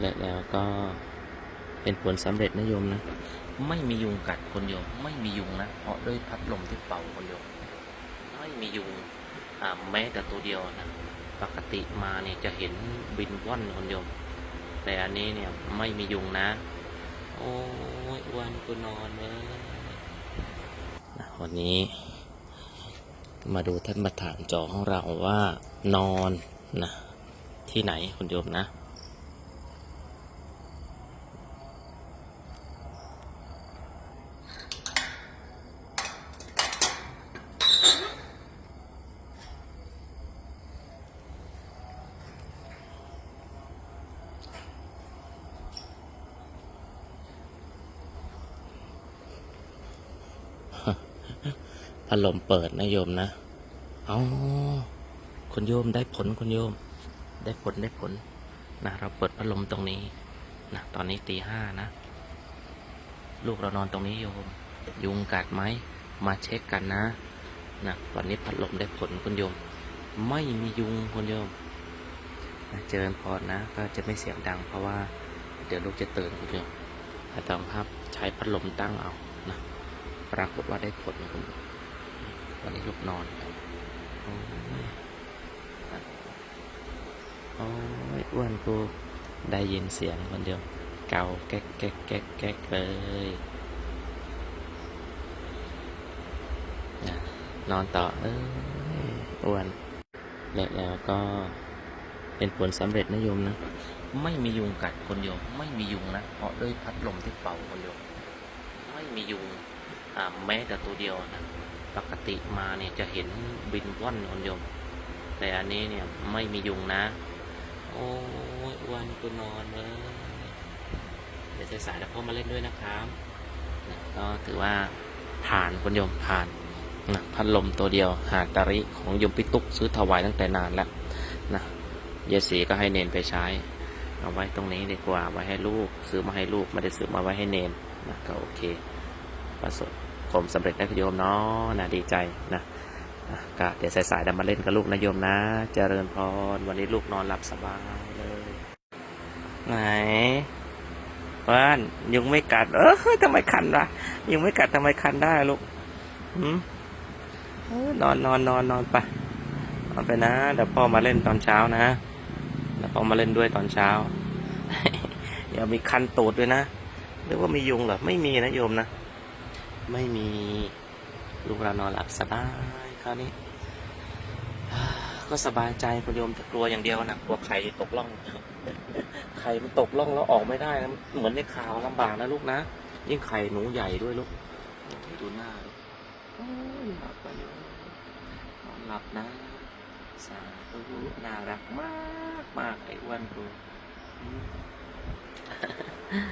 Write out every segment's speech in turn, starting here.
และแล้วก็เป็นผลสำเร็จนะโยมนะ ไม่มียุงกัดคนโยม ไม่มียุงนะ เพราะด้วยพัดลมที่เป่าคนโยม ไม่มียุงอ่าแม้แต่ตัวเดียวนะ ปกติมาเนี่ยจะเห็นบินว่อนคนโยม แต่อันนี้เนี่ยไม่มียุงนะ โอ้ยวันกูนอนเลยวันนี้ มาดูท่านประธานจอของเราว่านอนนะที่ไหนคุณโยมนะ พัดลมเปิดนะโยมนะอ๋อคุณโยมได้ผลคุณโยม ได้ผลได้ผลนะเราเปิดพัดลมตรงนี้นะตอนนี้ตีห้านะ ลูกเรานอนตรงนี้โยม ยุงกัดไหมมาเช็คกันนะนะวันนี้พัดลมได้ผลคุณโยม ไม่มียุงคุณโยมนะเจริญพรนะ ก็จะไม่เสียงดังเพราะว่า เดี๋ยวลูกจะตื่นคุณโยมแต่ต้องครับใช้พัดลมตั้งเอา ปรากฏว่าได้ผลนะคุณโยมวันนี้ลูกนอนครับโอ้ยอ้ยอ้วนกูได้ยินเสียงคนเดียว เกาแก๊กแก๊กแก๊กแก๊กเลยนอนต่อเอ้ยอ้วนและแล้วก็เป็นผลสำเร็จนะโยมนะ ไม่มียุงกัดคนโยม ไม่มียุงนะเพราะด้วยพัดลมที่เป่าคนโยม ไม่มียุง แม้แต่ตัวเดียวนะปกติมาเนี่ยจะเห็นบินว่อนคนโยม แต่อันนี้เนี่ยไม่มียุงนะ โอ้ยวันกูนอนเลยเดี๋ยวสายๆแล้วพ่อมาเล่นด้วยนะครับก็ถือว่าผ่านคุณโยมผ่านนะพัดลมตัวเดียวหาตาริของโยมปิตุกซื้อถวายตั้งแต่นานแล้วนะเยายสีก็ให้เนนไปใช้ เอาไว้ตรงนี้ดีกว่าไว้ให้ลูก ซื้อมาให้ลูกไม่ได้ซื้อมาไว้ให้เนนนะก็โอเคประสบ ผมสำเร็จนะคุณโยมเนาะนะดีใจนะอะก็เดี๋ยวสายๆดี๋ยวมาเล่นกับลูกนะโยมนะ เจริญพร วันนี้ลูกนอนหลับสบายเลย ไหนว่านยุงไม่กัด เออทำไมคันล่ะยุงไม่กัดทำไมคันได้ลูกหืมนอนนอนนอนนอนไปนอนไปนะเดี๋ยวพ่อมาเล่นตอนเช้านะเดี๋ยวพ่อมาเล่นด้วยตอนเช้า เดี๋ยวมีคันตูดด้วยนะหรือว่ามียุงเหรอไม่มีนะโยมนะ ไม่มีลูกเรานอนหลับสบายคราวนี้ ก็สบายใจคุณโยมแต่กลัวอย่างเดียวนะกลัวไข่ตกล่องไข่มันตกล่องแล้วออกไม่ได้นะเหมือนในข่าวลำบากนะลูกนะยิ่งไข่หนูใหญ่ด้วยลูกดูหน้าลูกโอ้ยหลับไปอยู่นอนหลับนะสาธุน่ารักมากมากไอ้อ้วนกูอืม อ่า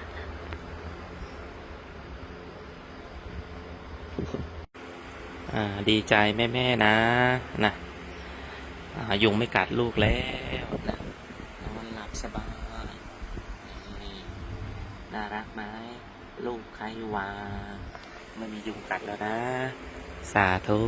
ดีใจแม่ๆนะนะยุงไม่กัดลูกแล้วนะนอนหลับสบายนี่น่ารักไหมลูกใครวาไม่มียุงกัดแล้วนะ สาธุ